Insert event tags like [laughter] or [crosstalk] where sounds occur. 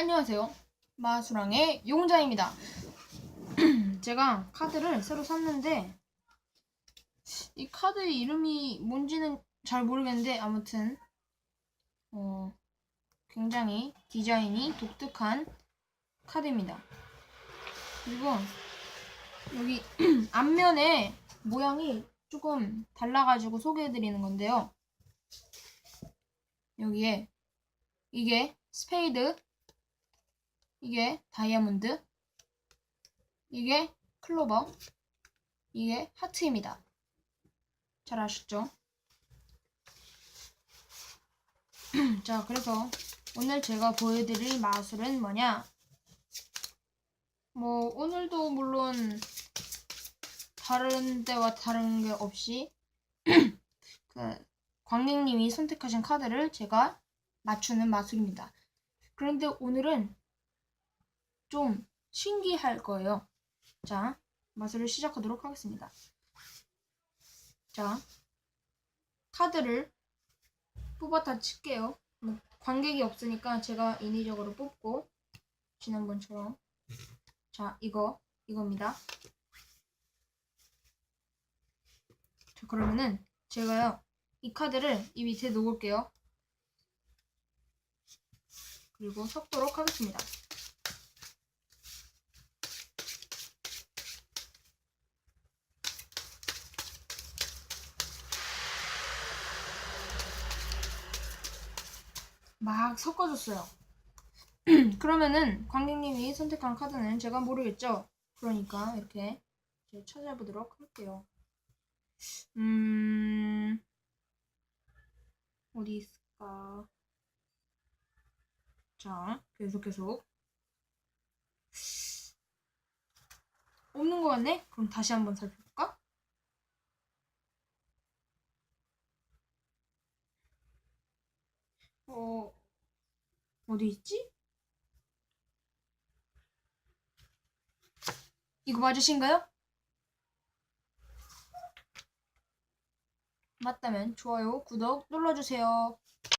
안녕하세요. 마수랑의 용자입니다. [clears throat] 제가 카드를 새로 샀는데 이 카드 이름이 뭔지는 잘 모르겠는데 아무튼 어, 굉장히 디자인이 독특한 카드입니다. 그리고 여기 [clears throat] 앞면에 모양이 조금 달라가지고 소개해드리는 건데요. 여기에 이게 스페이드 이게 다이아몬드, 이게 클로버, 이게 하트입니다. 잘 아셨죠? [clears throat] 자, 그래서 오늘 제가 보여드릴 마술은 뭐냐? 뭐, 오늘도 물론 다른 때와 다른 게 없이 [clears throat] 그 관객님이 선택하신 카드를 제가 맞추는 마술입니다. 그런데 오늘은 좀 신기할 거예요. 자, 마술을 시작하도록 하겠습니다. 자, 카드를 뽑았다 칠게요. 뭐, 관객이 없으니까 제가 인위적으로 뽑고 지난번처럼 자, 이거 이겁니다. 자, 그러면은 제가요 이 카드를 이 밑에 놓을게요. 그리고 섞도록 하겠습니다. 막 섞어줬어요. [clears throat] 그러면은 관객님이 선택한 카드는 제가 모르겠죠? 그러니까 이렇게 찾아보도록 할게요. 음, 어디 있을까? 자, 계속 계속. 없는 것 같네? 그럼 다시 한번 살펴볼까? 어, 어디 있지? 이거 맞으신가요? 맞다면 좋아요, 구독 눌러주세요.